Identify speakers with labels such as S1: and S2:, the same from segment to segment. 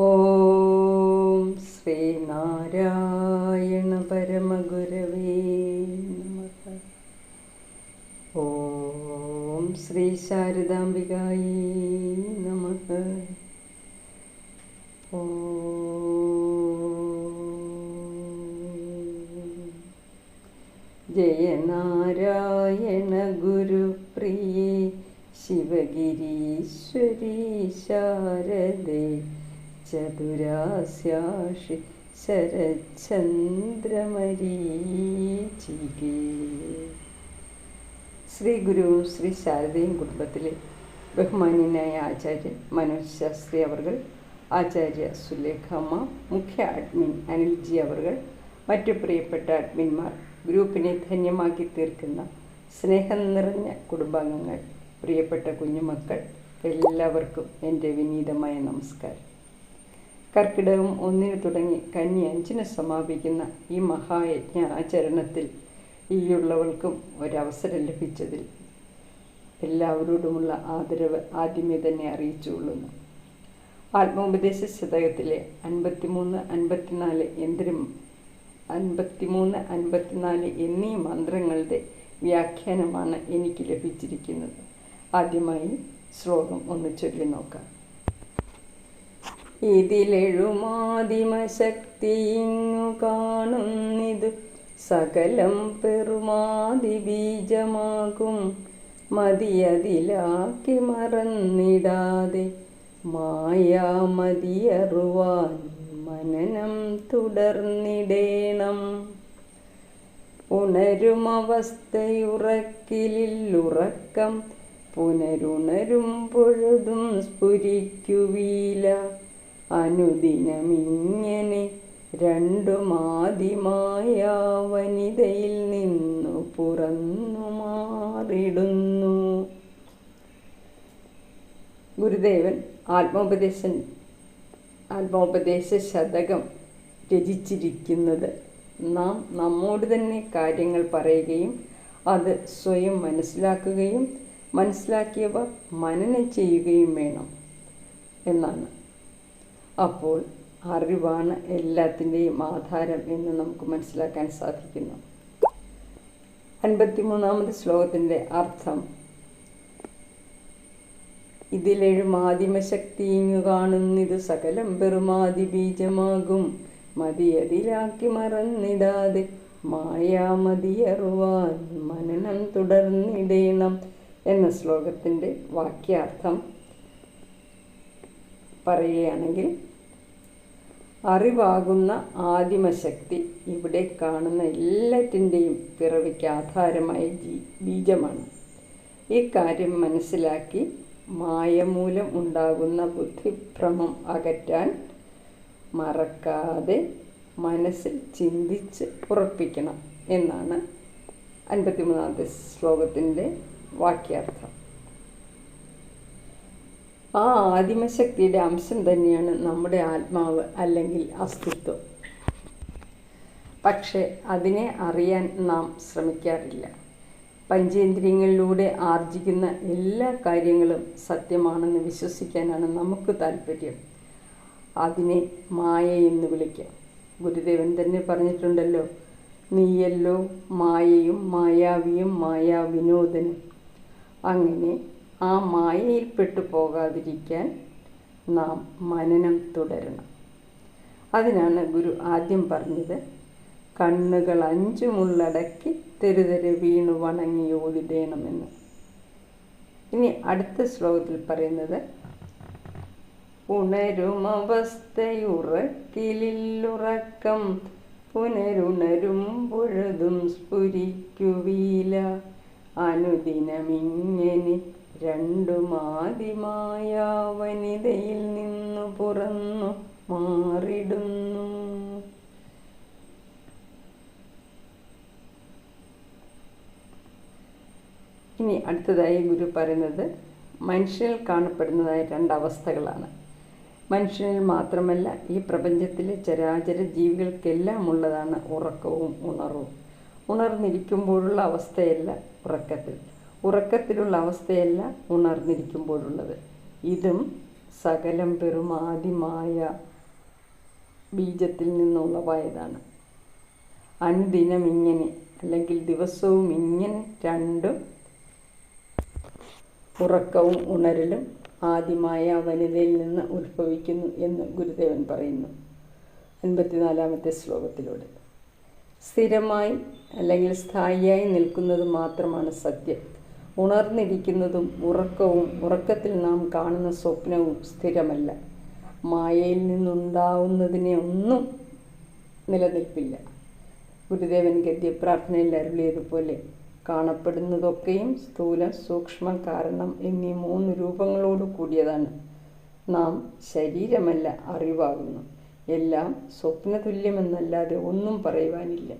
S1: ഓം ശ്രീനാരായണ പരമഗുരവേ ഓം ശ്രീ ശാരദാംബികായി നമുക്ക് ഓം. ജയനാരായണ ഗുരുപ്രിയേ ശിവഗിരീശ്വരീ ശാരദേ. ചതുരാസ്യാഷി ശരചന്ദ്രമരീചികേ ശ്രീ ഗുരു ശ്രീ ശാരദയും കുടുംബത്തിലെ ബഹുമാന്യനായ ആചാര്യൻ മനോജ് ശാസ്ത്രി അവർകൾ ആചാര്യ സുലേഖമ്മ മുഖ്യ അഡ്മിൻ അനിൽജി അവർകൾ മറ്റു പ്രിയപ്പെട്ട അഡ്മിന്മാർ ഗ്രൂപ്പിനെ ധന്യമാക്കി തീർക്കുന്ന സ്നേഹം നിറഞ്ഞ കുടുംബാംഗങ്ങൾ പ്രിയപ്പെട്ട കുഞ്ഞുമക്കൾ എല്ലാവർക്കും എന്റെ വിനീതമായ നമസ്കാരം. കർക്കിടകം ഒന്നിന് തുടങ്ങി കന്നി അഞ്ചിന് സമാപിക്കുന്ന ഈ മഹായജ്ഞ ആചരണത്തിൽ ഈയുള്ളവൾക്കും ഒരവസരം ലഭിച്ചതിൽ എല്ലാവരോടുമുള്ള ആദരവ് ആദ്യമേ തന്നെ അറിയിച്ചുകൊള്ളുന്നു. ആത്മോപദേശ ശതകത്തിലെ അൻപത്തിമൂന്ന് അൻപത്തിനാല് എന്തിനും അൻപത്തിമൂന്ന് അൻപത്തിനാല് എന്നീ മന്ത്രങ്ങളുടെ വ്യാഖ്യാനമാണ് എനിക്ക് ലഭിച്ചിരിക്കുന്നത്. ആദ്യമായി ശ്ലോകം ഒന്ന് ചൊല്ലി നോക്കാം. ഇതിലെഴുമാതിമശക്തിയിങ്ങു കാണുന്നിതു സകലം പെറുമാതി ബീജമാകും. മതിയതിലാക്കി മറന്നിടാതെ മായാമതിയറുവാൻ മനനം തുടർന്നിടേണം. ഉണരുമവസ്ഥയുറക്കിലുറക്കം പുനരുണരും പൊഴുതും സ്ഫുരിക്കുവീല. അനുദിനമിങ്ങനെ രണ്ടു മാതിമായ വനിതയിൽ നിന്നു പുറന്നു മാറിടുന്നു. ഗുരുദേവൻ ആത്മോപദേശൻ ആത്മോപദേശ ശതകം രചിച്ചിരിക്കുന്നത് നാം നമ്മോട് തന്നെ കാര്യങ്ങൾ പറയുകയും അത് സ്വയം മനസ്സിലാക്കുകയും മനസ്സിലാക്കിയവ മനനം ചെയ്യുകയും വേണം എന്നാണ്. അപ്പോൾ അറിവാണ് എല്ലാത്തിന്റെയും ആധാരം എന്ന് നമുക്ക് മനസ്സിലാക്കാൻ സാധിക്കുന്നു. അൻപത്തിമൂന്നാമത് ശ്ലോകത്തിന്റെ അർത്ഥം. ഇതിലെഴും ആദിമശക്തിയിങ്ങു കാണുന്നിതു സകലം പെറുമാതി ബീജമാകും. മതിയതിലാക്കി മറന്നിടാതെ മായാമതിയറുവാൻ മനനം തുടർന്നിടേണം എന്ന ശ്ലോകത്തിന്റെ വാക്യാർത്ഥം പറയുകയാണെങ്കിൽ അറിവാകുന്ന ആദിമശക്തി ഇവിടെ കാണുന്ന എല്ലാറ്റിന്റെയും പിറവിക്ക് ആധാരമായ ജീ ബീജമാണ്. ഈ കാര്യം മനസ്സിലാക്കി മായമൂലം ഉണ്ടാകുന്ന ബുദ്ധിഭ്രമം അകറ്റാൻ മറക്കാതെ മനസ്സിൽ ചിന്തിച്ച് ഉറപ്പിക്കണം എന്നാണ് അൻപത്തിമൂന്നാമത്തെ ശ്ലോകത്തിന്റെ വാക്യാർത്ഥം. ആ ആദിമശക്തിയുടെ അംശം തന്നെയാണ് നമ്മുടെ ആത്മാവ് അല്ലെങ്കിൽ അസ്തിത്വം. പക്ഷെ അതിനെ അറിയാൻ നാം ശ്രമിക്കാറില്ല. പഞ്ചേന്ദ്രിയങ്ങളിലൂടെ ആർജിക്കുന്ന എല്ലാ കാര്യങ്ങളും സത്യമാണെന്ന് വിശ്വസിക്കാനാണ് നമുക്ക് താല്പര്യം. അതിനെ മായ എന്ന് വിളിക്കാം. ഗുരുദേവൻ തന്നെ പറഞ്ഞിട്ടുണ്ടല്ലോ നീയല്ലോ മായയും മായാവിയും മായാവിനോദനും. അങ്ങനെ ആ മായയിൽപ്പെട്ടു പോകാതിരിക്കാൻ നാം മനനം തുടരണം. അതിനാണ് ഗുരു ആദ്യം പറഞ്ഞത് കണ്ണുകൾ അഞ്ചുമുള്ളടക്കി തെരുതെരെ വീണു വണങ്ങി ഓതിടേണമെന്ന്. ഇനി അടുത്ത ശ്ലോകത്തിൽ പറയുന്നത് ഉണരുമവസ്ഥയുറക്കിലുറക്കം പുനരുണരും പൊഴുതും സ്ഫുരിക്കുവീല അനുദിനമിങ്ങനെ രണ്ടുമാതിമായ വനിതയിൽ നിന്നു പുറന്നു മാറിടുന്നു. ഇനി അടുത്തതായി ഗുരു പറയുന്നത് മനുഷ്യനിൽ കാണപ്പെടുന്നതായ രണ്ടവസ്ഥകളാണ് മനുഷ്യനിൽ മാത്രമല്ല ഈ പ്രപഞ്ചത്തിലെ ചരാചര ജീവികൾക്കെല്ലാം ഉള്ളതാണ് ഉറക്കവും ഉണർവും. ഉണർന്നിരിക്കുമ്പോഴുള്ള അവസ്ഥയല്ല ഉറക്കത്തിൽ. ഉറക്കത്തിലുള്ള അവസ്ഥയല്ല ഉണർന്നിരിക്കുമ്പോഴുള്ളത്. ഇതും സകലം പെറും ആദ്യമായ ബീജത്തിൽ നിന്നുള്ളവായതാണ് അനുദിനം ഇങ്ങനെ അല്ലെങ്കിൽ ദിവസവും ഇങ്ങനെ രണ്ടും ഉറക്കവും ഉണരലും ആദ്യമായ വനിതയിൽ നിന്ന് ഉത്ഭവിക്കുന്നു എന്ന് ഗുരുദേവൻ പറയുന്നു. അൻപത്തിനാലാമത്തെ ശ്ലോകത്തിലൂടെ. സ്ഥിരമായി അല്ലെങ്കിൽ സ്ഥായിയായി നിൽക്കുന്നത് മാത്രമാണ് സത്യം. ഉണർന്നിരിക്കുന്നതും ഉറക്കവും ഉറക്കത്തിൽ നാം കാണുന്ന സ്വപ്നവും സ്ഥിരമല്ല. മായയിൽ നിന്നുണ്ടാവുന്നതിനെ ഒന്നും നിലനിൽപ്പില്ല. ഗുരുദേവൻ ഗദ്യപ്രാർത്ഥനയിൽ അരുളിയതുപോലെ കാണപ്പെടുന്നതൊക്കെയും സ്ഥൂല സൂക്ഷ്മ കാരണം എന്നീ മൂന്ന് രൂപങ്ങളോട് കൂടിയതാണ്. നാം ശരീരമല്ല അറിവാകുന്നു. എല്ലാം സ്വപ്നതുല്യമെന്നല്ലാതെ ഒന്നും പറയുവാനില്ല.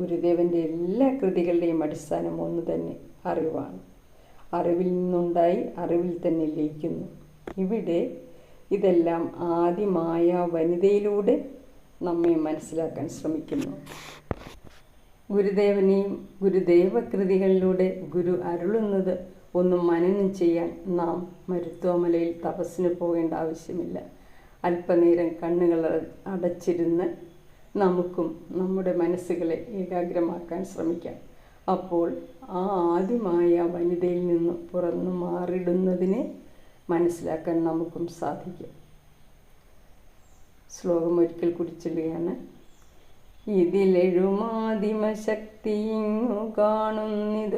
S1: ഗുരുദേവന്റെ എല്ലാ കൃതികളുടെയും അടിസ്ഥാനം ഒന്ന് തന്നെ. അറിവാണ്. അറിവിൽ നിന്നുണ്ടായി അറിവിൽ തന്നെ ലയിക്കുന്നു. ഇവിടെ ഇതെല്ലാം ആദ്യമായ വനിതയിലൂടെ നമ്മെ മനസ്സിലാക്കാൻ ശ്രമിക്കുന്നു. ഗുരുദേവനെയും ഗുരുദേവ കൃതികളിലൂടെ ഗുരു അരുളുന്നത് ഒന്ന് മനനം ചെയ്യാൻ നാം മരുത്വമലയിൽ തപസ്സിന് പോകേണ്ട ആവശ്യമില്ല. അല്പനേരം കണ്ണുകൾ അടച്ചിരുന്ന് നമുക്കും നമ്മുടെ മനസ്സുകളെ ഏകാഗ്രമാക്കാൻ ശ്രമിക്കാം. അപ്പോൾ ആ ആദ്യമായ വനിതയിൽ നിന്ന് പുറന്നു മാറിടുന്നതിനെ മനസ്സിലാക്കാൻ നമുക്കും സാധിക്കും. ശ്ലോകം ഒരിക്കൽ കൂടി ചൊല്ലുകയാണ്. ഇതിലെഴുമാദിമശക്തി ഇങ്ങു കാണുന്നിതു.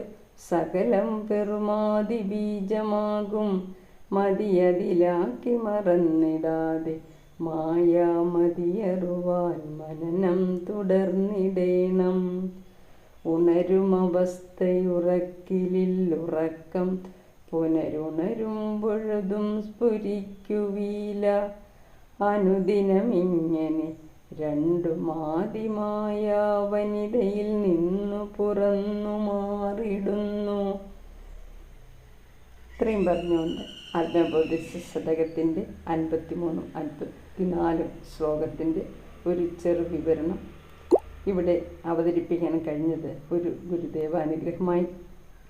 S1: സകലം പെറുമാതി ബീജമാകും. മതിയതിലാക്കി മറന്നിടാതെ മായാമതിയറുവാൻ മനനം തുടർന്നിടേണം. ഉണരുമവസ്ഥയുറക്കിലില്ലുറക്കം പുനരുണരുമ്പോഴതും സ്ഫുരിക്കുവീല. അനുദിനമിങ്ങനെ രണ്ടു മാതിമായ വനിതയിൽ നിന്നു പുറന്നു മാറിടുന്നു. ഇത്രയും പറഞ്ഞുകൊണ്ട് ആത്മബോധിച്ച ശതകത്തിന്റെ അൻപത്തിമൂന്നും അൻപത്തിനാലും ശ്ലോകത്തിന്റെ ഒരു ചെറു വിവരണം ഇവിടെ അവതരിപ്പിക്കാൻ കഴിഞ്ഞത് ഒരു ഗുരുദേവാനുഗ്രഹമായി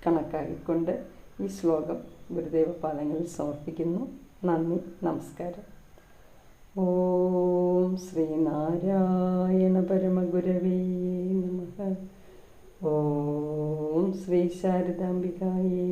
S1: കണക്കാക്കിക്കൊണ്ട് ഈ ശ്ലോകം ഗുരുദേവ പാദങ്ങളിൽ സമർപ്പിക്കുന്നു. നന്ദി നമസ്കാരം. ഓം ശ്രീനാരായണ പരമഗുരവേ നമ. ഓം ശ്രീ ശാരദാംബികായേ